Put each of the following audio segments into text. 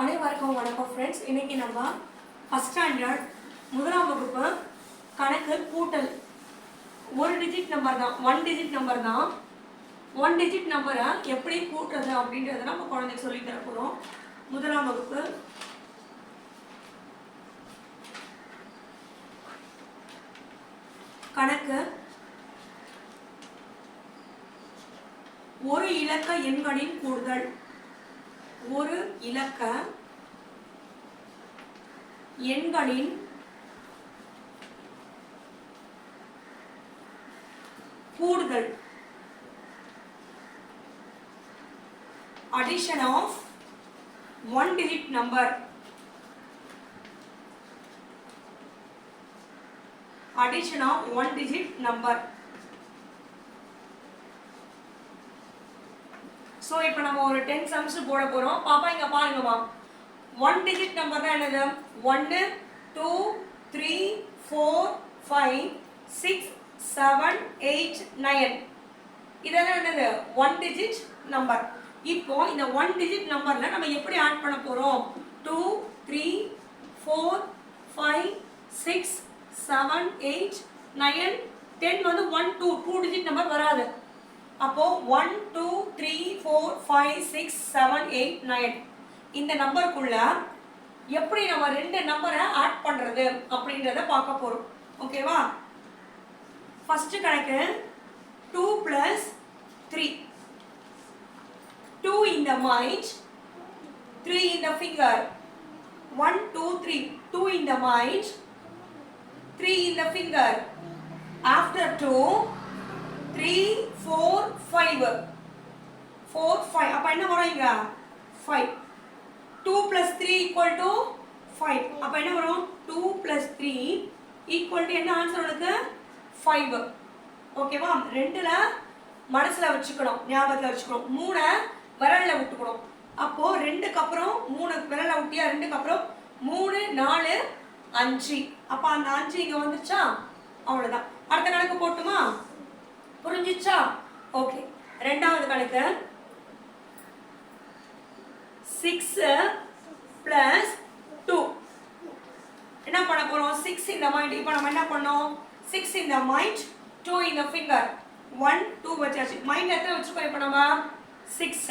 அனைவருக்கும் வணக்கம் ஃப்ரெண்ட்ஸ் இன்னைக்கு நம்ம ஃபஸ்ட் ஸ்டாண்டர்ட் முதலாம் வகுப்பு கணக்கு கூட்டல். ஒரு டிஜிட் நம்பர் தான். ஒன் டிஜிட் நம்பர் தான். ஒன் டிஜிட் நம்பரை எப்படி கூட்டுறது அப்படின்றத நம்ம குழந்தைக்கு சொல்லி தர போகிறோம் முதலாம் வகுப்பு. கணக்கு. ஒரு இலக்க எண்களின் கூடுதல். ஒரு இலக்க எண்களின் கூடுதல் addition of one digit number addition of one digit number so இப்போ நம்ம ஒரு டென் சம்ஸ் போட போகிறோம் பாப்பா இங்கே பாருங்கம்மா. ஒன் டிஜிட் நம்பர் தான் என்னது? ஒன்று two three four five six seven eight nine இதெல்லாம் என்னது? ஒன் டிஜிட் நம்பர் இப்போ இந்த ஒன் டிஜிட் நம்பரில் நம்ம எப்படி ஆட் பண்ண போகிறோம் two three four five six seven eight nine ten வந்து one two two digit number வராது. அப்போ one two three four five six seven eight nine இந்த நம்பருக்குள்ள எப்படி நம்ம ரெண்டு நம்பரை ஆட் பண்றது அப்படின்றத பார்க்க போறோம். ஓகேவா ஃபர்ஸ்ட் கணக்கு two plus three two in the mind three in the finger one two three two in the mind three in the finger after two five four five அப்போ என்ன வரும் இங்கே? Five two plus three equal to five அப்போ என்ன வரும்? Two plus three equal to என்ன answer உனக்கு? Five ஓகேவா ரெண்டில் மனசில் வச்சுக்கணும். ஞாபகத்தில் வச்சுக்கணும். மூணை விரலில் விட்டுக்கணும். அப்போது ரெண்டுக்கு அப்புறம் மூணு விரலை விட்டியா? ரெண்டுக்கு அப்புறம் மூணு நாலு அஞ்சு. அப்போ அந்த அஞ்சு இங்கே வந்துருச்சா? அவ்வளோதான் அடுத்த கணக்கு போட்டுமா? புரிஞ்சிச்சா? ஓகே ரெண்டாவது கணக்கு சிக்ஸ் பிளஸ் டூ என்ன பண்ண போறோம்? சிக்ஸ் இந்த மைண்ட் இப்போ நம்ம என்ன பண்ணோம்? சிக்ஸ் இந்த மைண்ட் டூ இந்த ஃபிங்கர் ஒன் டூ வச்சாச்சு. மைண்ட் எத்தனை வச்சுக்கோ இப்போ நம்ம? சிக்ஸ்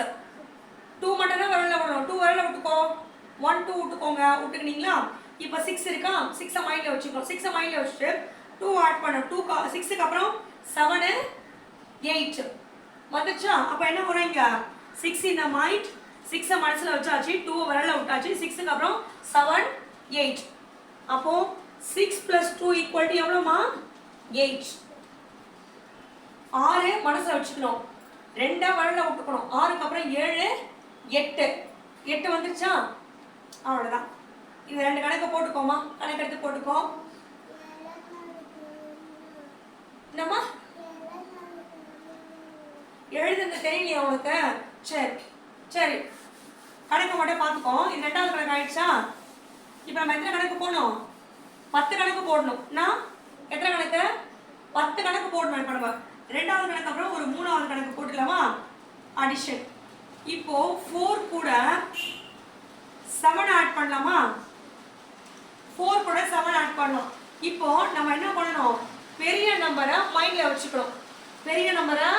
டூ மட்டும் தான் வரல விடணும். டூ வரல விட்டுக்கோ. ஒன் டூ விட்டுக்கோங்க. விட்டுக்கினீங்களா? இப்போ சிக்ஸ் இருக்கா? சிக்ஸை மைண்டில் வச்சுக்கோ. சிக்ஸை மைண்டில் வச்சுட்டு டூ ஆட் பண்ண டூ சிக்ஸுக்கு அப்புறம் செவனு எயிட் வந்துச்சா அப்போ என்ன வரும் சிக்ஸ் இந்த மைண்ட் சிக்ஸை மனசில் வச்சாச்சு டூ விரலில் விட்டாச்சு சிக்ஸுக்கு அப்புறம் செவன் எயிட் அப்போ six plus two equal to எவ்வளோமா eight ஆறு மனசில் வச்சுக்கணும். ரெண்டாக விரல விட்டுக்கணும். ஆறுக்கு அப்புறம் ஏழு எட்டு. எட்டு வந்துருச்சா அவ்வளோதான் இது ரெண்டு கணக்கு போட்டுக்கோமா. கணக்கு எடுத்து போட்டுக்கோ. என்னம்மா? எழுதுறது தெரியலையா உனக்கு சரி சரி. கணக்கு மட்டும் பார்த்துக்கோ. இது ரெண்டாவது கணக்கு ஆயிடுச்சா? இப்போ நம்ம எத்தனை கணக்கு போடணும்? பத்து கணக்கு போடணும். நான் எத்தனை கணக்கு? பத்து கணக்கு போடணும் இப்போ நம்ம. ரெண்டாவது கணக்கு அப்புறம் ஒரு மூணாவது கணக்கு போட்டுடலாமா அடிஷன் இப்போ ஃபோர் கூட செவன் ஆட் பண்ணலாமா? ஃபோர் கூட செவன் ஆட் பண்ணலாம் இப்போ நம்ம என்ன பண்ணணும்? பெரிய நம்பரை மைண்டில் வச்சுக்கணும். பெரிய நம்பரை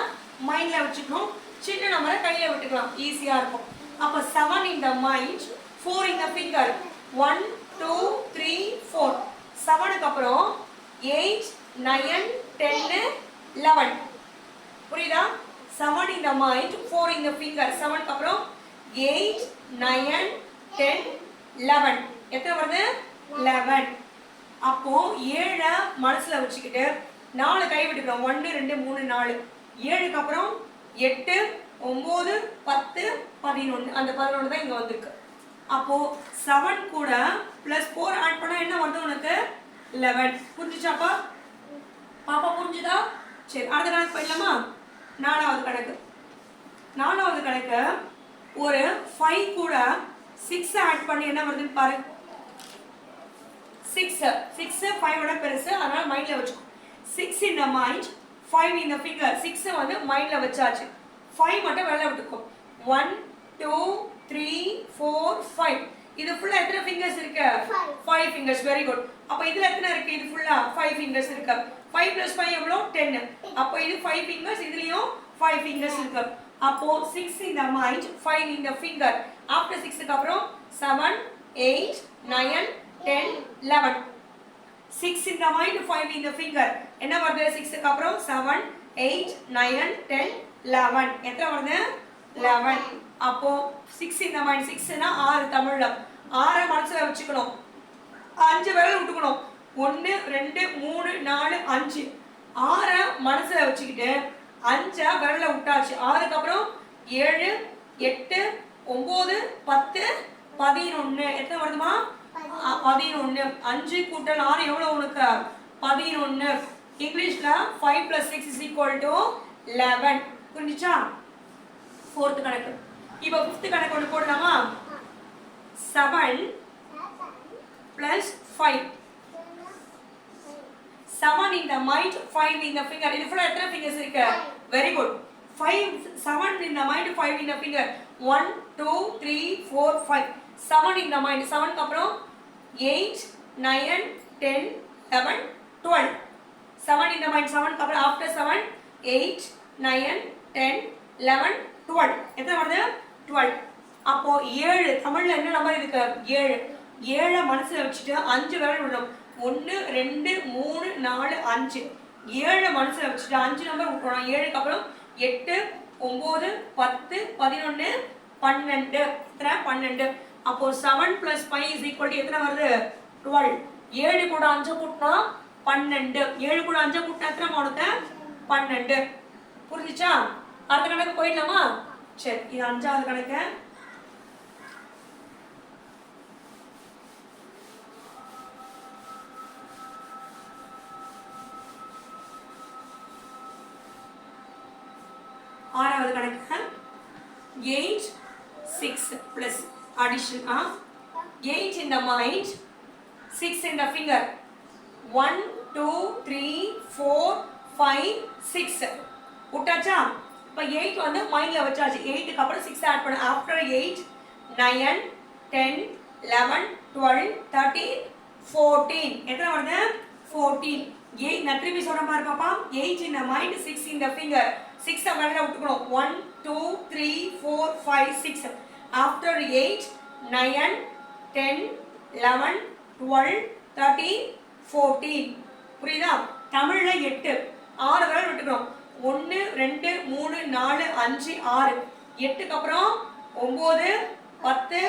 மைண்ட்ல வச்சுக்கணும். சின்ன நம்பரை கையில விட்டுக்கலாம். ஈஸியா இருக்கும். அப்ப seven in the mind four in the finger one two three four செவனுக்கு அப்புறம் எயிட் நயன் டென்னு லெவன் புரியுதா? Seven in the mind four in the finger செவனுக்கு அப்புறம் எயிட் நயன் டென் லெவன் எத்தனை வருது? லெவன் அப்போ ஏழை மனசுல வச்சுக்கிட்டு நாலு கை விட்டுக்கிறோம். ஒன்று ரெண்டு மூணு நாலு. ஏழுக்கு அப்புறம் எட்டு ஒம்பது பத்து பதினொன்று அந்த பதினொன்று தான் இங்கே வந்திருக்கு. அப்போ செவன் கூட ப்ளஸ் ஃபோர் ஆட் பண்ணால் என்ன வருது உனக்கு? லெவன் புரிஞ்சுச்சாப்பா பாப்பா புரிஞ்சுதா? சரி அடுத்த கணக்கு போயிடலாமா? நாலாவது கணக்கு. நாலாவது கணக்கு ஒரு ஃபைவ் கூட சிக்ஸ் ஆட் பண்ணி என்ன வருதுன்னு பாரு. சிக்ஸ் சிக்ஸ் ஃபைவோட பெருசு. அதனால மைண்ட்ல வச்சுக்கோ. Six in the mind five in the finger சிக்ஸை வந்து மைண்ட்ல வச்சாச்சு. ஃபைவ் மட்டும் வெளில விட்டுக்கோ. One two three four five இது ஃபுல்லா எத்தனை ஃபிங்கர்ஸ் இருக்கு. ஃபைவ் ஃபிங்கர்ஸ் வெரி குட் அப்போ இதுல எத்தனை இருக்கு? இது ஃபுல்லா ஃபைவ் ஃபிங்கர்ஸ் இருக்கு. ஃபைவ் பிளஸ் ஃபைவ் எவ்வளோ? டென் அப்போ இது ஃபைவ் ஃபிங்கர்ஸ் இதுலயும் ஃபைவ் ஃபிங்கர்ஸ் இருக்கு. அப்போ சிக்ஸ் இந்த மைண்ட் ஃபைவ் இந்த ஃபிங்கர் ஆஃப்டர் சிக்ஸுக்கு அப்புறம் seven eight nine ten eleven six இந்த மைண்ட் ஃபைவ் இந்த ஃபிங்கர் என்ன வருது? சிக்ஸுக்கு அப்புறம் seven eight nine ten eleven எத்தனை வருது? லெவன் அப்போ சிக்ஸ் இந்த மைண்ட் சிக்ஸ்னா ஆறு தமிழ்ல. ஆறை மனசுல வச்சுக்கணும். அஞ்சு விரல் விட்டுக்கணும். ஒன்று ரெண்டு மூணு நாலு அஞ்சு. ஆறை மனசுல வச்சுக்கிட்டு அஞ்சா விரல விட்டாச்சு. ஆறுக்கு அப்புறம் ஏழு எட்டு ஒம்பது பத்து பதினொன்று எத்தனை வருதுமா பதினொன்று அஞ்சு கூட்டல் ஆறு எவ்வளோ உனக்கு? பதினொன்று இங்கிலீஷில் five plus six is equal to eleven புரிஞ்சுச்சா? ஃபோர்த்து கணக்கு. இப்போ ஃபிஃப்த் கணக்கு ஒன்று போடலாமா? Seven plus five seven in the mind five இந்த the finger. இது ஃபுல்லாக எத்தனை ஃபிங்கர்ஸ் இருக்கு? Very good five seven in the mind five in the one two three four five seven in the செவனுக்கு அப்புறம் eight nine ten eleven twelve seven in the mind. செவனுக்கு அப்புறம் after seven eight nine ten eleven twelve எத்தனை வருது? Twelve அப்போ ஏழு. தமிழ்ல என்ன நம்பர் இருக்கு? ஏழு. ஏழை மனசுல வச்சுட்டு அஞ்சு விரல் விடணும். ஒன்று ரெண்டு மூணு நாலு அஞ்சு. ஏழை மனசுல வச்சுட்டு அஞ்சு நம்பர் விட்டுறோம் ஏழுக்கு அப்புறம் எட்டு ஒம்பது பத்து பதினொன்று பன்னெண்டு. பன்னெண்டு. அப்போ seven plus five is equal எத்தனை வருது? டுவெல் ஏழு கூட அஞ்சு கூட்டினா பன்னெண்டு. ஏழு கூட அஞ்சு கூட்டினா எத்தனை மாவட்டத்தை பன்னெண்டு. புரிஞ்சிச்சா? அடுத்த கணக்கு போயிடலாமா? சரி இது அஞ்சாவது கணக்கு. ஆறாவது கணக்கு. Eight six plus addition of 8 in the mind, 6 in the finger. 1, 2, 3, 4, 5, 6. உட்டாச்சா? இப்போ எயிட் வந்து மைண்டில் வச்சாச்சு. 8க்கு அப்புறம் 6 ஆட் பண்ண. ஆஃப்டர் 8 9 10 11 12 13 14 எத்தனை வருது? 14 8 நான் திரும்பி சொல்ற மாதிரி பாப்பா. எயிட் இந்த the mind 6 in the finger 6 வரையில விட்டுக்கணும். 1 2 3 4 5 6 after eight nine ten eleven 12, 13, fourteen புரியுதா? தமிழில் எட்டு. ஆறு விரல் விட்டுக்கிறோம் ஒன்று ரெண்டு மூணு நாலு அஞ்சு ஆறு. எட்டுக்கு அப்புறம் ஒம்பது பத்து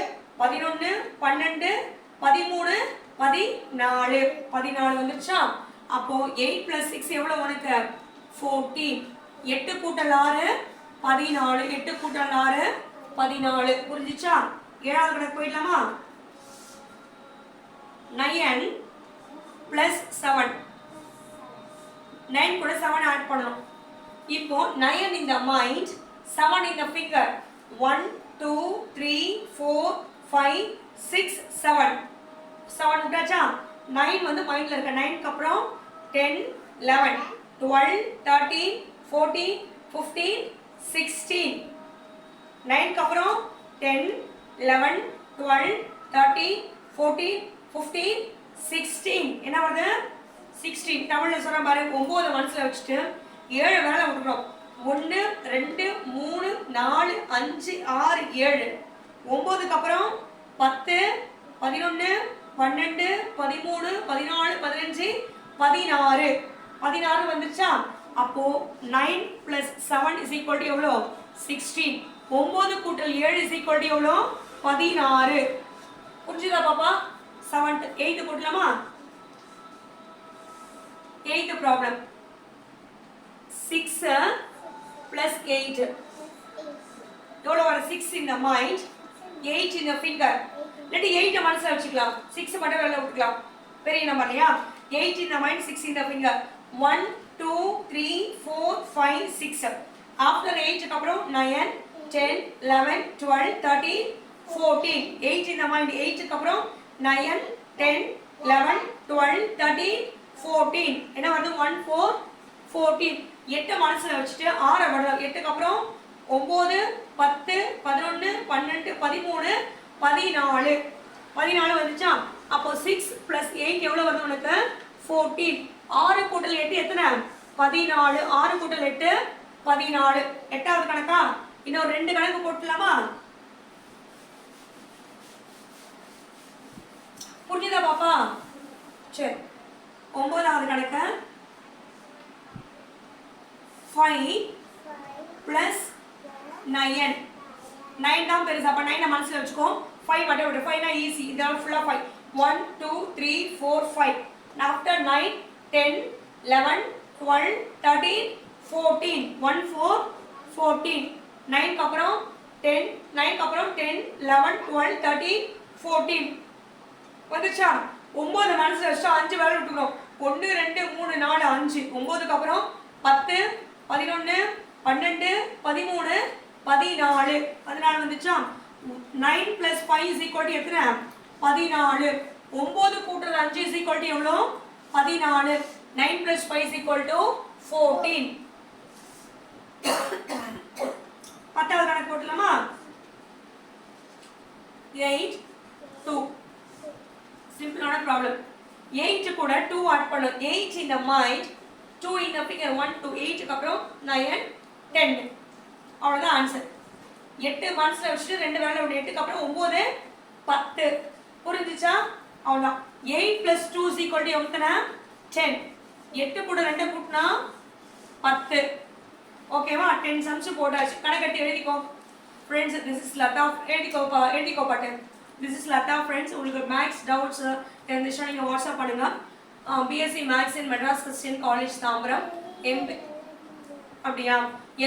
பதினொன்று பன்னெண்டு பதிமூணு பதினாலு. பதினாலு வந்துச்சா அப்போ எயிட் ப்ளஸ் சிக்ஸ் எவ்வளோ உனக்கு? ஃபோர்டீன் எட்டு கூட்டல் ஆறு பதினாலு. எட்டு கூட்டல் ஆறு பதினாலு. புரிஞ்சிச்சா? ஏழாவது கணக்கு போயிடலாமா? நயன் ப்ளஸ் செவன் நைன் கூட செவன் ஆட் பண்ணணும். இப்போ நயன் இந்த மைண்ட் செவன் இந்த finger one two three four five six seven seven விட்டாச்சா? Nine வந்து மைண்டில் இருக்க. நைனுக்கு அப்புறம் ten eleven twelve thirteen fourteen fifteen sixteen நைன்க்கு அப்புறம் ten eleven twelve thirty fourteen fifteen sixteen. என்ன வருது? சிக்ஸ்டீன். தமிழில் சொல்கிற பாரு ஒம்பது மனசில் வச்சுட்டு ஏழு வேலை விட்டுறோம். ஒன்று ரெண்டு மூணு நாலு அஞ்சு ஆறு ஏழு. ஒம்போதுக்கு அப்புறம் பத்து பதினொன்று பன்னெண்டு பதிமூணு பதினாலு பதினஞ்சு பதினாறு. பதினாறு வந்துச்சா அப்போ nine plus seven is equal to எவ்வளோ? சிக்ஸ்டீன் ஒம்பது கூட்டல் ஏழு இஸ் எவ்வளோ? பதினாறு. புரிஞ்சுதா பாப்பா? Seventh eighth போட்டலாமா eighth problem six plus eight எவ்வளோ வர six in the mind eight in the finger இல்லாட்டி எயிட்டை மனசில் வச்சுக்கலாம். சிக்ஸ் மட்டும் வெளில விட்டுக்கலாம் பெரிய நம்பர் இல்லையா? Eight in the mind six in finger one two three four five six after எயிட்டுக்கு அப்புறம் nine ten eleven twelve thirteen fourteen eight இந்த மாதிரி எயிட்டுக்கு அப்புறம் nine ten eleven twelve thirteen fourteen என்ன வருது? ஒன் ஃபோர் ஃபோர்டீன் எட்டு மனசில் வச்சுட்டு ஆறை விடலாம். எட்டுக்கு அப்புறம் ஒம்பது பத்து பதினொன்று பன்னெண்டு பதிமூணு பதினாலு. பதினாலு வந்துச்சா? அப்போ சிக்ஸ் ப்ளஸ் எயிட் எவ்வளோ வருது உனக்கு? ஃபோர்டீன் ஆறு கூட்டல் எட்டு எத்தனை? பதினாலு. ஆறு கூட்டல் எட்டு பதினாலு. எட்டாவது கணக்கா? இன்னொரு ரெண்டு கணக்கு போட்டுலாமா புரிஞ்சுதா பாப்பா? சரி ஒன்பதாவது கணக்கு. ஃபைவ் ப்ளஸ் நயன் நைன் தான் பெருசு அப்போ நைனை மனசில் வச்சுக்கோ. ஃபைவ் மட்டும் விடு. ஃபைவ்னா ஈஸி இதெல்லாம் ஃபுல்லாக five one two three four five after nine ten eleven twelve thirteen fourteen one four fourteen நைன்க்கு அப்புறம் டென் நைன்க்கு அப்புறம் ten eleven twelve thirteen fourteen. வந்துச்சா? ஒம்பது மனசு வச்சா அஞ்சு வேலை விட்டுக்கிறோம். ஒன்று ரெண்டு மூணு நாலு அஞ்சு. ஒன்பதுக்கு அப்புறம் பத்து பதினொன்று பன்னெண்டு பதிமூணு பதினாலு. பதினாலு வந்துச்சா? Nine plus five is equal எத்தனை? பதினாலு. ஒம்பது கூட்டுறது அஞ்சு இஸ் ஈக்குவல் எவ்வளோ? பதினாலு. Nine plus five is equal to fourteen பத்தாவது கணக்கு போட்டுலாமா எயிட் டூ சிம்பிளான ப்ராப்ளம் எயிட் கூட டூ ஆட் பண்ணும். எயிட் இந்த மைண்ட் டூ இந்த ஃபிகர் ஒன் டூ எயிட்டுக்கு அப்புறம் நயன் டென் அவ்வளோதான் ஆன்சர் எட்டு மனசில் வச்சுட்டு ரெண்டு வேலை விட. எட்டுக்கு அப்புறம் ஒம்பது பத்து. புரிஞ்சுச்சா? அவ்வளோதான் eight plus two equal to எத்தனை டென் எட்டு கூட ரெண்டு கூட்டினா பத்து. ஓகேவா டென் சம்ஸ் போட்டாச்சு கணக்கட்டி எழுதிக்கோ ஃப்ரெண்ட்ஸ் திஸ் இஸ் லதா எழுதிக்கோப்பா எழுதிக்கோ பாட்டு திஸ் இஸ் லதா ஃப்ரெண்ட்ஸ் உங்களுக்கு மேக்ஸ் டவுட்ஸ் இருந்துச்சுன்னா நீங்கள் வாட்ஸ்அப் பண்ணுங்கள் BSc maths in Madras Christian College Tambaram. MB அப்படியா?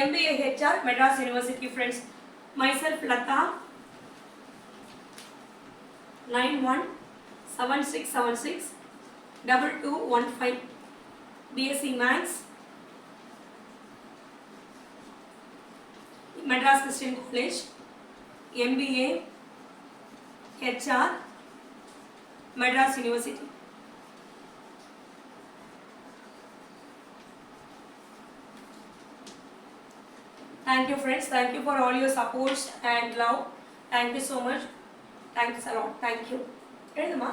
MBA HR Madras University friends myself Latha nine one seven six seven six double two one five BSc maths Madras Christian college MBA HR Madras university Thank you friends. Thank you for all your supports and love. Thank you so much. Thanks a lot. Thank you. எழுதுமா